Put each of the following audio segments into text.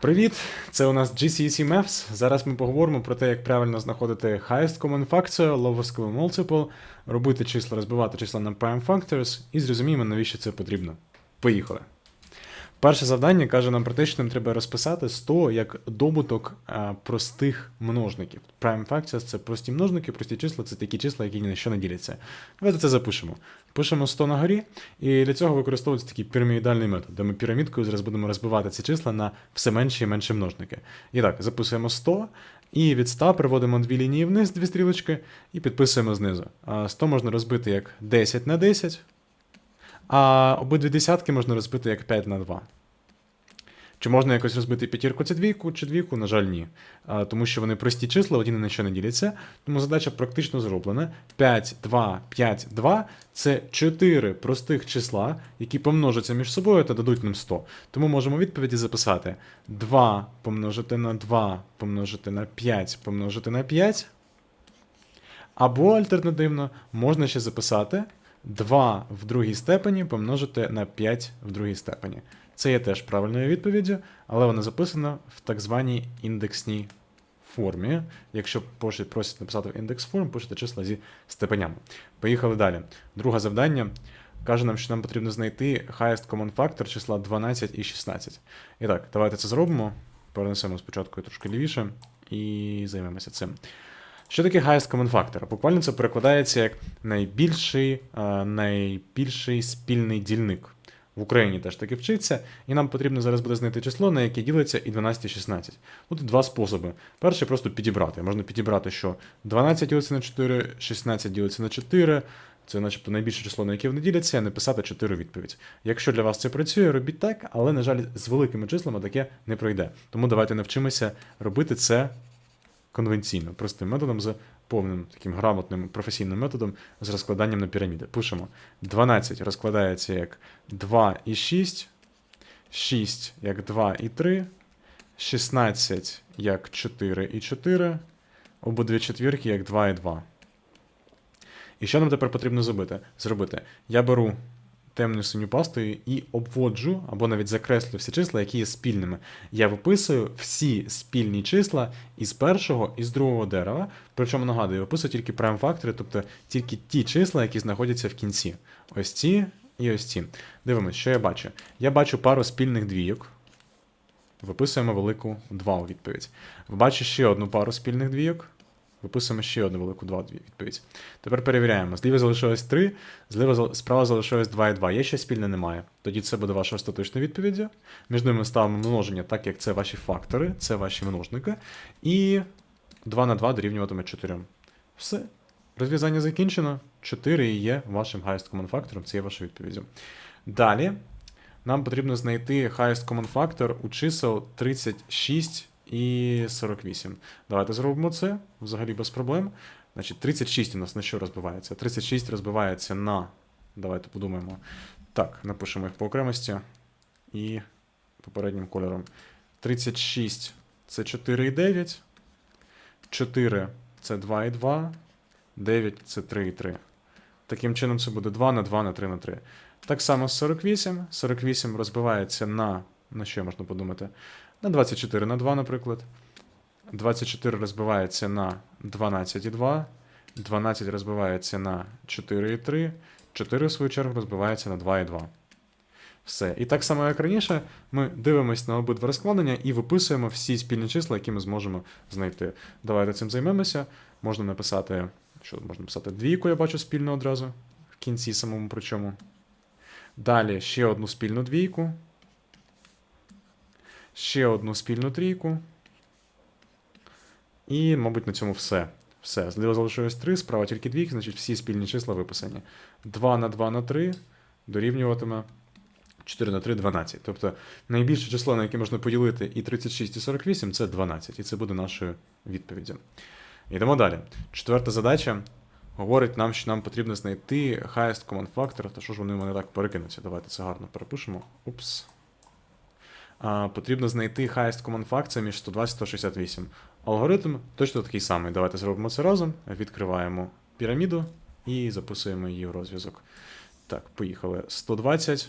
Привіт! Це у нас GCSE Maths. Зараз ми поговоримо про те, як правильно знаходити highest common factor, lowest common multiple, робити числа, розбивати числа на prime factors і зрозуміємо, навіщо це потрібно. Поїхали. Перше завдання каже нам про те, що нам треба розписати 100 як добуток а, простих множників. Prime factors – це прості множники, прості числа це такі числа, які ні на що не діляться. Давайте це запишемо. Пишемо 100 на горі, і для цього використовується такий пірамідальний метод, де ми пірамідкою зараз будемо розбивати ці числа на все менші і менші множники. І так, записуємо 100, і від 100 приводимо дві лінії вниз, дві стрілочки, і підписуємо знизу. 100 можна розбити як 10 на 10, а обидві десятки можна розбити як 5 на 2. Чи можна якось розбити п'ятірку це двійку, чи двійку? На жаль, ні. Тому що вони прості числа, одні на що не діляться. Тому задача практично зроблена. 5, 2, 5, 2 це 4 простих числа, які помножаться між собою та дадуть нам 100. Тому можемо відповіді записати 2 помножити на 2 помножити на 5 помножити на 5. Або альтернативно можна ще записати 2 в другій степені помножити на 5 в другій степені. Це є теж правильною відповіддю, але вона записана в так званій індексній формі. Якщо просять написати в індекс форм, пишете числа зі степенями. Поїхали далі. Друге завдання каже нам, що нам потрібно знайти highest common factor числа 12 і 16. І так, давайте це зробимо. Перенесемо спочатку трошки лівіше і займемося цим. Що таке highest common factor? Буквально це перекладається як найбільший, е, найбільший спільний дільник. В Україні теж таки вчиться, і нам потрібно зараз буде знайти число, на яке ділиться і 12, і 16. Тут два способи. Перший просто підібрати. Можна підібрати, що 12 ділиться на 4, 16 ділиться на 4. Це, начебто, найбільше число, на яке вони діляться, написати 4 відповідь. Якщо для вас це працює, робіть так, але, на жаль, з великими числами таке не пройде. Тому давайте навчимося робити це конвенційно, простим методом з повним таким грамотним професійним методом з розкладанням на піраміди. Пишемо 12 розкладається як 2 і 6, 6 як 2 і 3, 16 як 4 і 4, обидві четвірки як 2 і 2. І що нам тепер потрібно зробити? зробити? Я беру темну синю пастою і обводжу або навіть закреслю всі числа, які є спільними. Я виписую всі спільні числа із першого і з другого дерева. Причому нагадую, виписую тільки prime фактори, тобто тільки ті числа, які знаходяться в кінці. Ось ці і ось ці. Дивимось, що я бачу. Я бачу пару спільних двійок. Виписуємо велику 2 у відповідь. Бачу ще одну пару спільних двійок. Виписуємо ще одну велику 2 відповідь. Тепер перевіряємо. Зліва залишилось 3, зліва справа залишилось 2 і 2. Є ще спільне немає. Тоді це буде ваша остаточна відповідь. Між ними ставимо множення, так як це ваші фактори, це ваші множники. І 2 на 2 дорівнюватиме 4. Все. Розв'язання закінчено. 4 і є вашим highest common factor, це є ваша відповідь. Далі нам потрібно знайти highest common factor у чисел 36 і 48. Давайте зробимо це взагалі без проблем. Значить, 36 у нас на що розбивається? 36 розбивається на. Давайте подумаємо. Так, напишемо їх по окремості. І попереднім кольором. 36 це 4 і 9. 4 це 2 і 2. 9 це 3 і 3. Таким чином, це буде 2 на 2 на 3 на 3. Так само 48. 48 розбивається на. На що можна подумати? На 24 на 2, наприклад. 24 розбивається на 12,2. 12 розбивається на 4,3. 4, в свою чергу, розбивається на 2,2. Все. І так само, як раніше, ми дивимося на обидва розкладення і виписуємо всі спільні числа, які ми зможемо знайти. Давайте цим займемося. Можна написати. Що можна написати? Двійку, я бачу спільно одразу. В кінці самому причому. Далі ще одну спільну двійку. Ще одну спільну трійку. І, мабуть, на цьому все. Все. Зліва залишилось 3, справа тільки двійки, значить всі спільні числа виписані. 2 на 2 на 3 дорівнюватиме 4 на 3 12. Тобто найбільше число, на яке можна поділити і 36, і 48 це 12. І це буде нашою відповіддю. Йдемо далі. Четверта задача говорить нам, що нам потрібно знайти highest common factor. Та що ж вони в мене так перекинуться? Давайте це гарно перепишемо. Упс. Потрібно знайти highest common factor між 120 і 168. Алгоритм точно такий самий. Давайте зробимо це разом. Відкриваємо піраміду і записуємо її в розв'язок. Так, поїхали. 120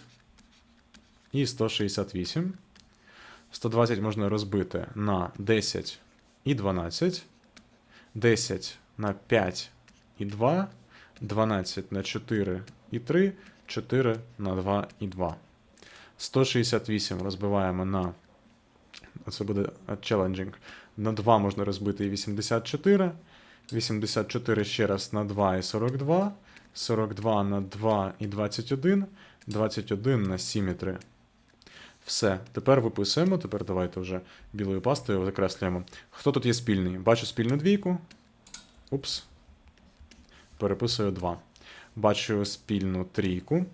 і 168. 120 можна розбити на 10 і 12. 10 на 5 і 2. 12 на 4 і 3. 4 на 2 і 2. 168 розбиваємо на. Це буде challenging. На 2 можна розбити і 84. 84 ще раз на 2 і 42. 42 на 2 і 21. 21 на 7 і 3. Все. Тепер виписуємо. Тепер давайте вже білою пастою закреслюємо. Хто тут є спільний? Бачу спільну двійку. Упс. Переписую 2. Бачу спільну трійку.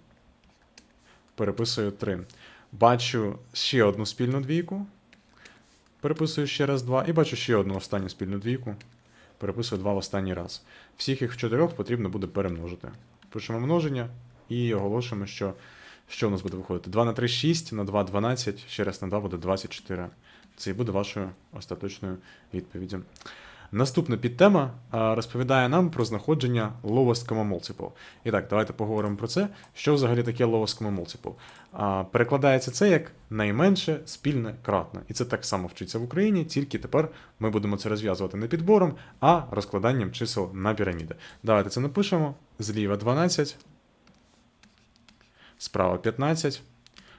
Переписую 3. Бачу ще одну спільну двійку. Переписую ще раз 2. І бачу ще одну останню спільну двійку. Переписую 2 в останній раз. Всіх їх в чотирьох потрібно буде перемножити. Пишемо множення і оголошуємо, що що у нас буде виходити? 2 на 3 6, на 2 12, ще раз на 2 буде 24. Це і буде вашою остаточною відповіддю. Наступна підтема розповідає нам про знаходження lowest common multiple. І так, давайте поговоримо про це. Що взагалі таке lowest common multiple? Перекладається це як найменше спільне кратне. І це так само вчиться в Україні, тільки тепер ми будемо це розв'язувати не підбором, а розкладанням чисел на піраміди. Давайте це напишемо. Зліва 12, справа 15.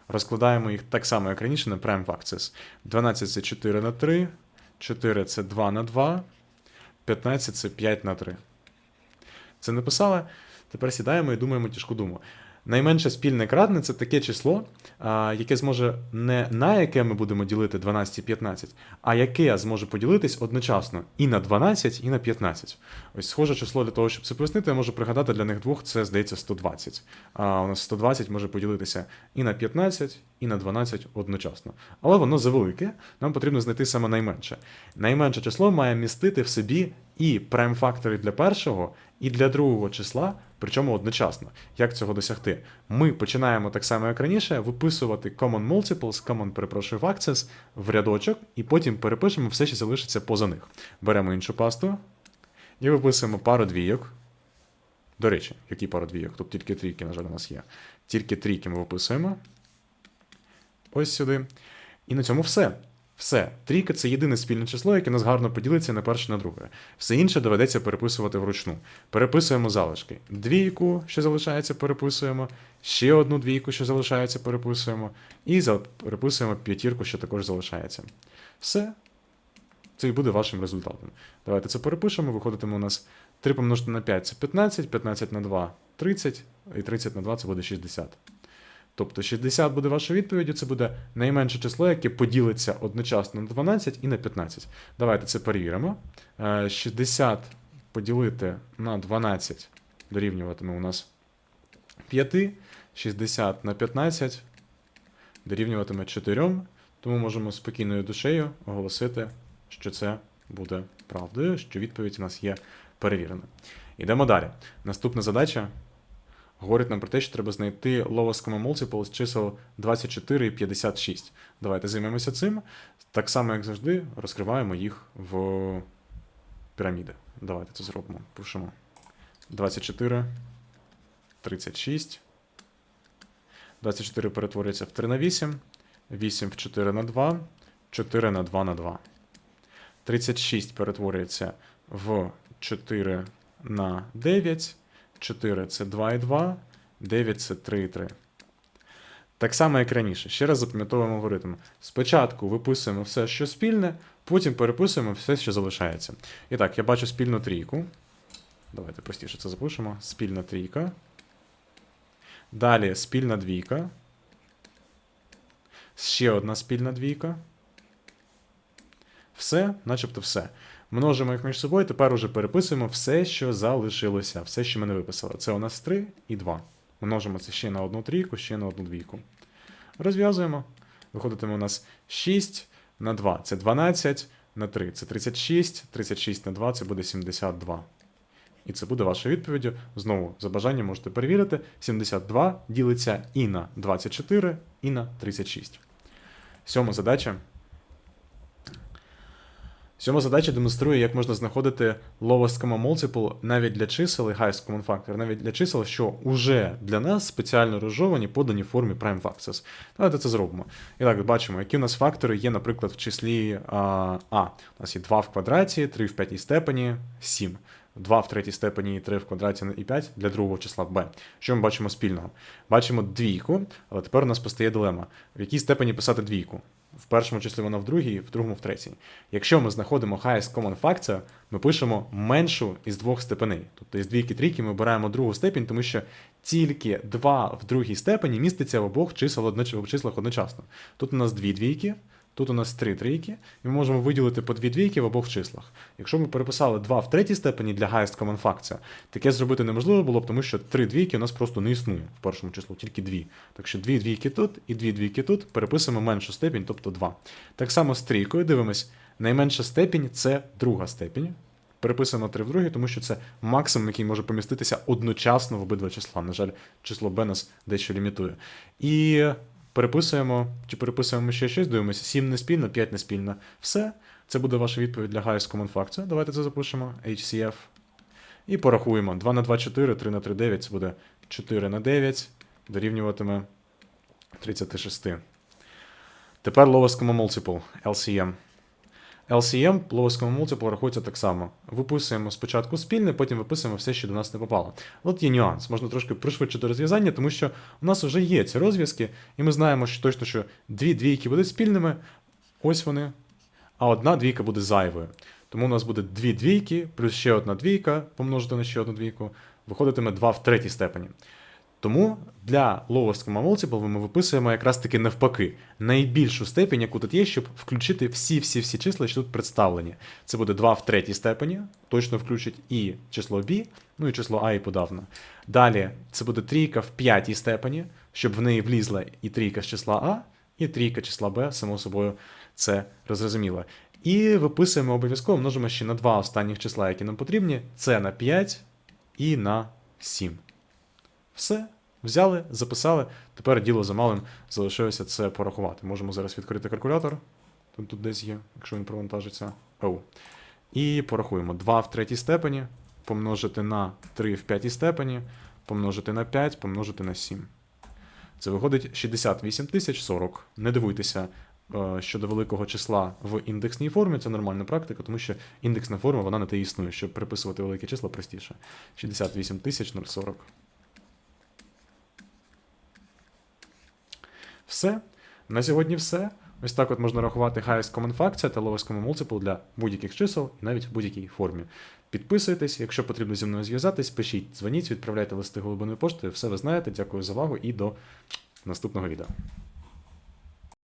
Розкладаємо їх так само, як раніше, на prime axis. 12 це 4 на 3, 4 це 2 на 2, 15 це 5 на 3. Це написали. Тепер сідаємо і думаємо тяжку думу. Найменше спільне кратне це таке число, яке зможе не на яке ми будемо ділити 12 і 15, а яке зможе поділитись одночасно і на 12, і на 15. Ось схоже число для того, щоб це пояснити, я можу пригадати для них двох, це здається 120. А у нас 120 може поділитися і на 15, і на 12 одночасно. Але воно завелике, нам потрібно знайти саме найменше. Найменше число має містити в собі і прайм-фактори для першого, і для другого числа, причому одночасно. Як цього досягти? Ми починаємо так само, як раніше, виписувати common multiples, common, перепрошую, factors в рядочок, і потім перепишемо все, що залишиться поза них. Беремо іншу пасту і виписуємо пару двійок. До речі, які пару двійок? Тут тільки трійки, на жаль, у нас є. Тільки трійки ми виписуємо. Ось сюди. І на цьому все. Все. Трійка це єдине спільне число, яке нас гарно поділиться на перше на друге. Все інше доведеться переписувати вручну. Переписуємо залишки. Двійку, що залишається, переписуємо. Ще одну двійку, що залишається, переписуємо. І переписуємо п'ятірку, що також залишається. Все. Це і буде вашим результатом. Давайте це перепишемо. Виходитиме у нас 3 помножити на 5 це 15, 15 на 2 30, і 30 на 2 це буде 60. Тобто 60 буде вашою відповіддю, це буде найменше число, яке поділиться одночасно на 12 і на 15. Давайте це перевіримо. 60 е, поділити на 12 дорівнюватиме у нас 5. 60 на 15 дорівнюватиме 4. Тому можемо спокійною душею оголосити, що це буде правдою, що відповідь у нас є перевірена. Йдемо далі. Наступна задача говорить нам про те, що треба знайти common multiple з чисел 24 і 56. Давайте займемося цим. Так само, як завжди, розкриваємо їх в піраміди. Давайте це зробимо. Пишемо 24, 36. 24 перетворюється в 3 на 8, 8 в 4 на 2, 4 на 2 на 2. 36 перетворюється в 4 на 9. 4 це 2,2, 9 це 3,3. Так само, як раніше. Ще раз запам'ятовуємо алгоритм. Спочатку виписуємо все, що спільне, потім переписуємо все, що залишається. І так, я бачу спільну трійку. Давайте простіше це запишемо. Спільна трійка. Далі спільна двійка. Ще одна спільна двійка. Все, начебто все. Множимо їх між собою, тепер уже переписуємо все, що залишилося, все, що ми не виписали. Це у нас 3 і 2. Множимо це ще на одну трійку, ще на одну двійку. Розв'язуємо. Виходитиме у нас 6 на 2 це 12, на 3 це 36, 36 на 2 це буде 72. І це буде вашою відповіддю. Знову, за бажанням можете перевірити. 72 ділиться і на 24, і на 36. Сьома задача. Сьома задача демонструє, як можна знаходити lowest common multiple навіть для чисел і highest common factor, навіть для чисел, що уже для нас спеціально розжовані, подані в формі prime factors. Давайте це зробимо. І так, бачимо, які у нас фактори є, наприклад, в числі а, а. У нас є 2 в квадраті, 3 в п'ятій степені, 7. 2 в третій степені і 3 в квадраті і 5 для другого числа b. Що ми бачимо спільного? Бачимо двійку, але тепер у нас постає дилема. В якій степені писати двійку? В першому числі вона в другій, в другому в третій. Якщо ми знаходимо highest common factor, ми пишемо меншу із двох степеней. Тобто із двійки трійки ми обираємо другу степінь, тому що тільки 2 в другій степені міститься в обох чисел в числах одночасно. Тут у нас дві двійки, Тут у нас три трійки, і ми можемо виділити по дві двійки в обох числах. Якщо ми переписали 2 в третій степені для highest common factor, таке зробити неможливо було б, тому що три двійки у нас просто не існує в першому числу, тільки дві. Так що дві двійки тут і дві двійки тут переписуємо меншу степінь, тобто 2. Так само з трійкою дивимось, найменша степінь це друга степінь. Переписуємо 3 в другій, тому що це максимум, який може поміститися одночасно в обидва числа. На жаль, число b нас дещо лімітує. І переписуємо, чи переписуємо ще щось, дивимося, 7 не спільно, 5 не спільно. Все. Це буде ваша відповідь для highest common factor. Давайте це запишемо. HCF. І порахуємо. 2 на 2 4, 3 на 3 9. Це буде 4 на 9. Дорівнюватиме 36. Тепер lowest common multiple, LCM. LCM, common multiple рахується так само. Виписуємо спочатку спільне, потім виписуємо все, що до нас не попало. От є нюанс. Можна трошки пришвидшити розв'язання, тому що у нас вже є ці розв'язки, і ми знаємо, що точно, що дві двійки будуть спільними. Ось вони. А одна двійка буде зайвою. Тому у нас буде дві двійки, плюс ще одна двійка помножити на ще одну двійку. Виходитиме 2 в третій степені. Тому для common multiple ми виписуємо якраз таки навпаки найбільшу степень, яку тут є, щоб включити всі-всі-всі числа, що тут представлені. Це буде 2 в третій степені, точно включить і число b, ну і число a і подавно. Далі це буде трійка в п'ятій степені, щоб в неї влізла і трійка з числа a, і трійка числа b, само собою це розрозуміло. І виписуємо обов'язково, множимо ще на два останніх числа, які нам потрібні. Це на 5 і на 7. Все. Взяли, записали. Тепер діло за малим залишилося це порахувати. Можемо зараз відкрити калькулятор. Тут, тут десь є, якщо він провантажиться. Оу. І порахуємо 2 в третій степені, помножити на 3 в п'ятій степені, помножити на 5, помножити на 7. Це виходить 68 тисяч 40. Не дивуйтеся е, щодо великого числа в індексній формі, це нормальна практика, тому що індексна форма вона на те існує, щоб приписувати великі числа простіше. 68 тисяч 040. Все. На сьогодні все. Ось так от можна рахувати highest common factor та lowest common multiple для будь-яких чисел і навіть в будь-якій формі. Підписуйтесь, якщо потрібно зі мною зв'язатись, пишіть, дзвоніть, відправляйте листи голубиною поштою. Все ви знаєте. Дякую за увагу і до наступного відео.